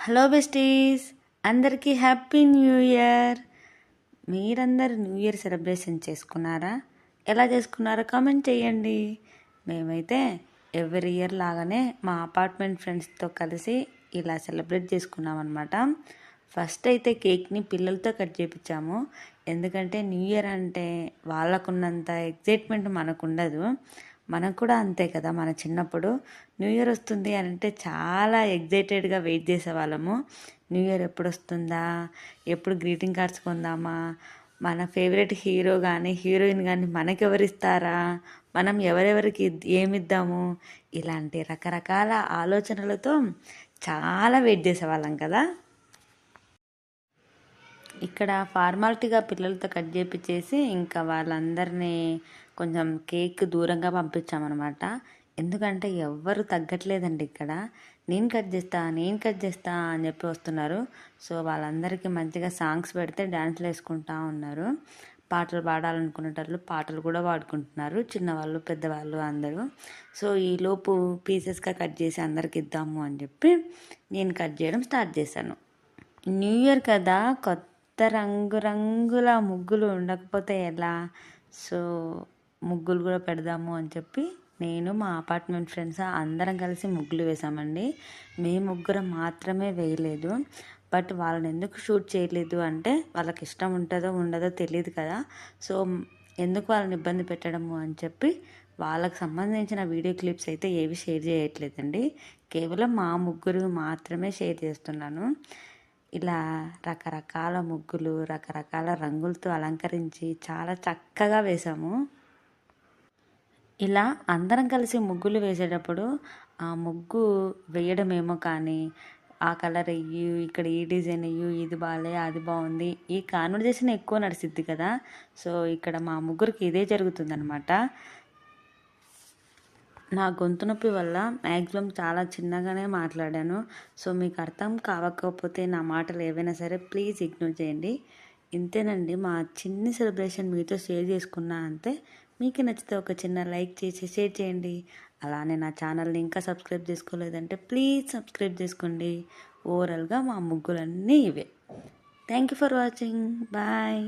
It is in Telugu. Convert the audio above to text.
హలో బెస్టీస్ అందరికీ హ్యాపీ న్యూ ఇయర్. మీరందరు న్యూ ఇయర్ సెలబ్రేషన్ చేసుకున్నారా? ఎలా చేసుకున్నారో కామెంట్ చేయండి. మేమైతే ఎవ్రీ ఇయర్ లాగానే మా అపార్ట్మెంట్ ఫ్రెండ్స్తో కలిసి ఇలా సెలబ్రేట్ చేసుకున్నాం అనమాట ఫస్ట్ అయితే కేక్ని పిల్లలతో కట్ చేయించాము ఎందుకంటే న్యూ ఇయర్ అంటే వాళ్ళకున్నంత ఎగ్జైట్మెంట్ మనకు ఉండదు మనకు కూడా అంతే కదా. మన చిన్నప్పుడు న్యూ ఇయర్ వస్తుంది అని అంటే చాలా ఎగ్జైటెడ్గా వెయిట్ చేసేవాళ్ళము. న్యూ ఇయర్ ఎప్పుడు వస్తుందా? ఎప్పుడు గ్రీటింగ్ కార్డ్స్ కొందామా? మన ఫేవరెట్ హీరో కానీ హీరోయిన్ కానీ మనకెవరిస్తారా మనం ఎవరెవరికి ఏమిద్దాము ఇలాంటి రకరకాల ఆలోచనలతో చాలా వెయిట్ చేసేవాళ్ళం కదా. ఇక్కడ ఫార్మాలిటీగా పిల్లలతో కట్ చేపించేసి ఇంకా వాళ్ళందరినీ కొంచెం కేక్ దూరంగా పంపించామన్నమాట. ఎందుకంటే ఎవ్వరు తగ్గట్లేదండి ఇక్కడ. నేను కట్ చేస్తా నేను కట్ చేస్తా అని చెప్పి వస్తున్నారు. సో వాళ్ళందరికీ మంచిగా సాంగ్స్ పెడితే డ్యాన్స్లు వేసుకుంటా ఉన్నారు. పాటలు పాడాలనుకునేటట్లు పాటలు కూడా పాడుకుంటున్నారు. చిన్నవాళ్ళు పెద్దవాళ్ళు అందరూ. సో ఈలోపు పీసెస్గా కట్ చేసి అందరికి ఇద్దాము అని చెప్పి నేను కట్ చేయడం స్టార్ట్ చేశాను. న్యూ ఇయర్ కదా కొత్త రంగురంగుల ముగ్గులు ఉండకపోతే ఎలా? సో ముగ్గులు కూడా పెడదాము అని చెప్పి నేను మా అపార్ట్మెంట్ ఫ్రెండ్స్ అందరం కలిసి ముగ్గులు వేసామండి. మేము ముగ్గురం మాత్రమే వేయలేదు. బట్ వాళ్ళని ఎందుకు షూట్ చేయలేదు అంటే వాళ్ళకి ఇష్టం ఉంటుందో ఉండదో తెలియదు కదా. సో ఎందుకు వాళ్ళని ఇబ్బంది పెట్టడము అని చెప్పి వాళ్ళకి సంబంధించిన వీడియో క్లిప్స్ అయితే ఏవి షేర్ చేయట్లేదండి. కేవలం మా ముగ్గురు మాత్రమే షేర్ చేస్తున్నాను. ఇలా రకరకాల ముగ్గులు రకరకాల రంగులతో అలంకరించి చాలా చక్కగా వేసాము ఇలా అందరం కలిసి ముగ్గులు వేసేటప్పుడు ఆ ముగ్గు వేయడమేమో కానీ ఆ కలర్ వెయ్యి ఇక్కడ ఈ డిజైన్ వెయ్యి ఇది బాగాలే అది బాగుంది ఈ కాన్వర్జేషన్ ఎక్కువ నడిచిద్ది కదా. సో ఇక్కడ మా ముగ్గురికి ఇదే జరుగుతుందనమాట నా గొంతు నొప్పి వల్ల మ్యాక్సిమం చాలా చిన్నగానే మాట్లాడాను. సో మీకు అర్థం కావకపోతే నా మాటలు ఏవైనా సరే ప్లీజ్ ఇగ్నోర్ చేయండి. ఇంతేనండి మా చిన్ని సెలబ్రేషన్ మీతో షేర్ చేసుకున్నా అంతే. మీకు నచ్చితే ఒక చిన్న లైక్ చేసి షేర్ చేయండి. అలానే నా ఛానల్ని ఇంకా సబ్స్క్రైబ్ చేసుకోలేదంటే ప్లీజ్ సబ్స్క్రైబ్ చేసుకోండి. ఓవరాల్గా మా ముగ్గులన్నీ ఇవే. Thank you for watching. Bye.